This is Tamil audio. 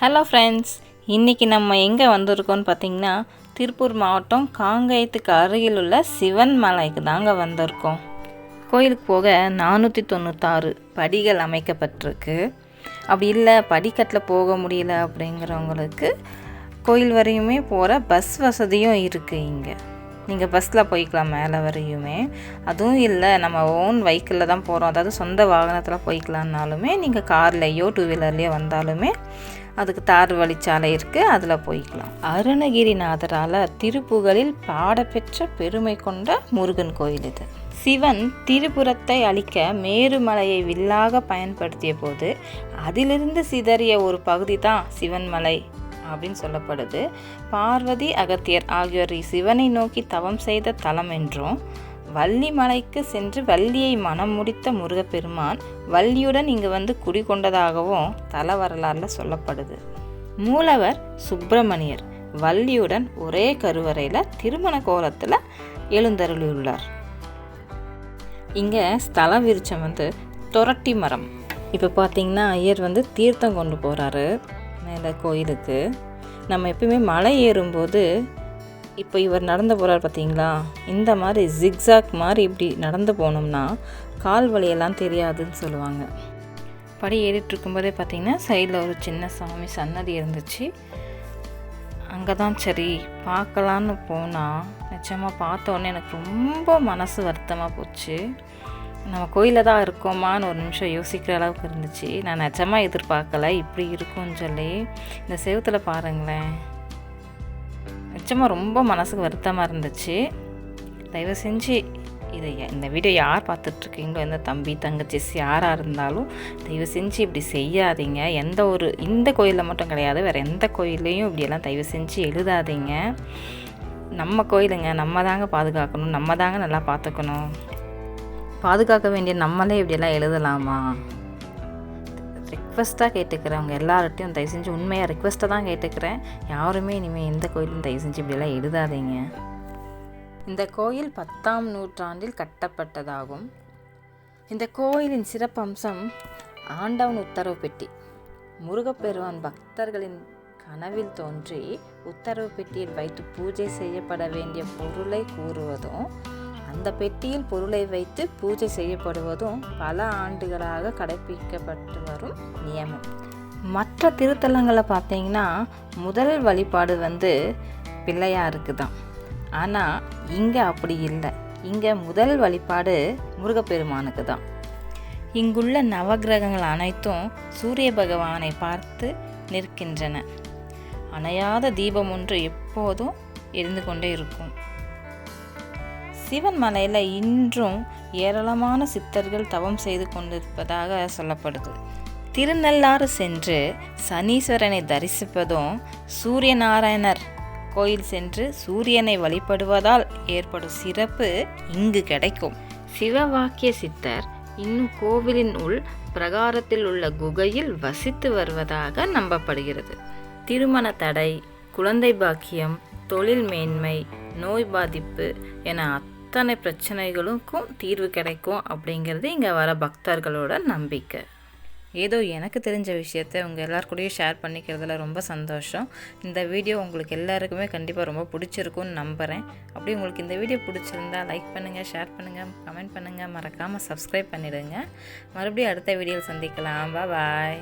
ஹலோ ஃப்ரெண்ட்ஸ் இன்றைக்கி நம்ம எங்கே வந்திருக்கோம்னு பார்த்தீங்கன்னா திருப்பூர் மாவட்டம் காங்கயத்துக்கு அருகில் உள்ள சிவன் மலைக்கு தாங்க வந்திருக்கோம். கோயிலுக்கு போக நானூற்றி தொண்ணூத்தாறு படிகள் அமைக்கப்பட்டிருக்கு. அப்படி இல்லை படிக்கட்டில் போக முடியல அப்படிங்கிறவங்களுக்கு கோயில் வரையுமே போகிற பஸ் வசதியும் இருக்குது இங்கே. நீங்கள் பஸ்ஸில் போய்க்கலாம் மேலே வரையுமே. அதுவும் இல்லை நம்ம ஓன் வெஹிக்கிளில் தான் போகிறோம் அதாவது சொந்த வாகனத்தில் போய்க்கலான்னாலுமே நீங்கள் கார்லேயோ டூ வீலர்லேயோ வந்தாலுமே அதுக்கு தார் வழிச்சாலை இருக்குது அதில் போய்க்கலாம். அருணகிரிநாதரால் திருப்புகழில் பாடப்பெற்ற பெருமை கொண்ட முருகன் கோயில் இது. சிவன் திரிபுரத்தை அழிக்க மேருமலையை வில்லாக பயன்படுத்திய போது அதிலிருந்து சிதறிய ஒரு பகுதி தான் சிவன்மலை அப்படின்னு சொல்லப்படுது. பார்வதி அகத்தியர் ஆகியோர் சிவனை நோக்கி தவம் செய்த தலம் என்றும் வள்ளி மலைக்கு சென்று வள்ளியை மனம் முடித்த முருகப்பெருமான் வள்ளியுடன் இங்கு வந்து குடிகொண்டதாகவும் தல வரலாறுல சொல்லப்படுது. மூலவர் சுப்பிரமணியர் வள்ளியுடன் ஒரே கருவறையில் திருமண கோலத்தில் எழுந்தருளியுள்ளார். இங்கே ஸ்தல விருட்சம் வந்து தொரட்டி மரம். இப்போ பார்த்தீங்கன்னா ஐயர் வந்து தீர்த்தம் கொண்டு போகிறாரு மேலே கோயிலுக்கு. நம்ம எப்பயுமே மலை ஏறும்போது இப்போ இவர் நடந்து போகிறார் பார்த்தீங்களா? இந்த மாதிரி ஜிக்ஸாக் மாதிரி இப்படி நடந்து போனோம்னா கால் வலியெல்லாம் தெரியாதுன்னு சொல்லுவாங்க. படி ஏறிட்டுருக்கும்போதே பார்த்திங்கன்னா சைடில் ஒரு சின்ன சாமி சன்னதி இருந்துச்சு. அங்கே தான் சரி பார்க்கலான்னு போனால் நிச்சயமாக பார்த்தோன்னே எனக்கு ரொம்ப மனசு வருத்தமாக போச்சு. நம்ம கோயிலில் தான் இருக்கோமான்னு ஒரு நிமிஷம் யோசிக்கிற அளவுக்கு இருந்துச்சு. நான் நிஜமாக எதிர்பார்க்கல இப்படி இருக்கும்னு சொல்லி. இந்த செவத்தில் பாருங்களேன். நிச்சயமாக ரொம்ப மனசுக்கு வருத்தமாக இருந்துச்சு. தயவு செஞ்சு இதை இந்த வீடியோ யார் பார்த்துட்ருக்கீங்களோ எந்த தம்பி தங்கச்சி யாராக இருந்தாலும் தயவு செஞ்சு இப்படி செய்யாதீங்க. எந்த ஒரு இந்த கோயிலில் மட்டும் கிடையாது வேறு எந்த கோயில்லையும் இப்படியெல்லாம் தயவு செஞ்சு எழுதாதீங்க. நம்ம கோயிலுங்க நம்ம தாங்க பாதுகாக்கணும் நம்ம தாங்க நல்லா பார்த்துக்கணும். பாதுகாக்க வேண்டிய நம்மளே இப்படியெல்லாம் எழுதலாமா? ரெக்வஸ்ட்டாக கேட்டுக்கிறேன் அவங்க எல்லார்ட்டையும் தயவு செஞ்சு உண்மையாக ரெக்வஸ்ட்டாக தான் கேட்டுக்கிறேன். யாருமே இனிமேல் எந்த கோயிலும் தயவு செஞ்சு இப்படியெல்லாம் எழுதாதீங்க. இந்த கோயில் பத்தாம் நூற்றாண்டில் கட்டப்பட்டதாகும். இந்த கோயிலின் சிறப்பம்சம் ஆண்டவன் உத்தரவு பெட்டி. முருகப்பெருவான் பக்தர்களின் கனவில் தோன்றி உத்தரவு பெட்டியில் வைத்து பூஜை செய்யப்பட வேண்டிய பொருளை கூறுவதும் அந்த பெட்டியில் பொருளை வைத்து பூஜை செய்யப்படுவதும் பல ஆண்டுகளாக கடைபிடிக்கப்பட்டு வரும் நியமம். மற்ற திருத்தலங்களை பார்த்தீங்கன்னா முதல் வழிபாடு வந்து பிள்ளையாருக்கு தான் ஆனால் இங்கே அப்படி இல்லை. இங்கே முதல் வழிபாடு முருகப்பெருமானுக்கு தான் இங்குள்ள நவகிரகங்கள் அனைத்தும் சூரிய பகவானை பார்த்து நிற்கின்றன. அணையாத தீபம் ஒன்று எப்போதும் எரிந்து கொண்டே இருக்கும். சிவன் மலையில் இன்றும் ஏராளமான சித்தர்கள் தவம் செய்து கொண்டிருப்பதாக சொல்லப்படுது. திருநள்ளாறு சென்று சனீஸ்வரனை தரிசிப்பதும் சூரிய நாராயணர் கோயில் சென்று சூரியனை வழிபடுவதால் ஏற்படும் சிறப்பு இங்கு கிடைக்கும். சிவவாக்கிய சித்தர் இன்னும் கோவிலின் உள் பிரகாரத்தில் உள்ள குகையில் வசித்து வருவதாக நம்பப்படுகிறது. திருமண தடை குழந்தை பாக்கியம் தொழில் மேன்மை நோய் பாதிப்பு என அத்தனை பிரச்சனைகளுக்கும் தீர்வு கிடைக்கும் அப்படிங்கிறது இங்கே வர பக்தர்களோட நம்பிக்கை. ஏதோ எனக்கு தெரிஞ்ச விஷயத்த உங்கள் எல்லாருக்கூடயும் ஷேர் பண்ணிக்கிறதுல ரொம்ப சந்தோஷம். இந்த வீடியோ உங்களுக்கு எல்லாருக்குமே கண்டிப்பாக ரொம்ப பிடிச்சிருக்கும்னு நம்புகிறேன் அப்படி உங்களுக்கு இந்த வீடியோ பிடிச்சிருந்தா லைக் பண்ணுங்கள் ஷேர் பண்ணுங்கள் கமெண்ட் பண்ணுங்கள் மறக்காமல் சப்ஸ்கிரைப் பண்ணிவிடுங்க மறுபடியும் அடுத்த வீடியோவில் சந்திக்கலாம். பாய்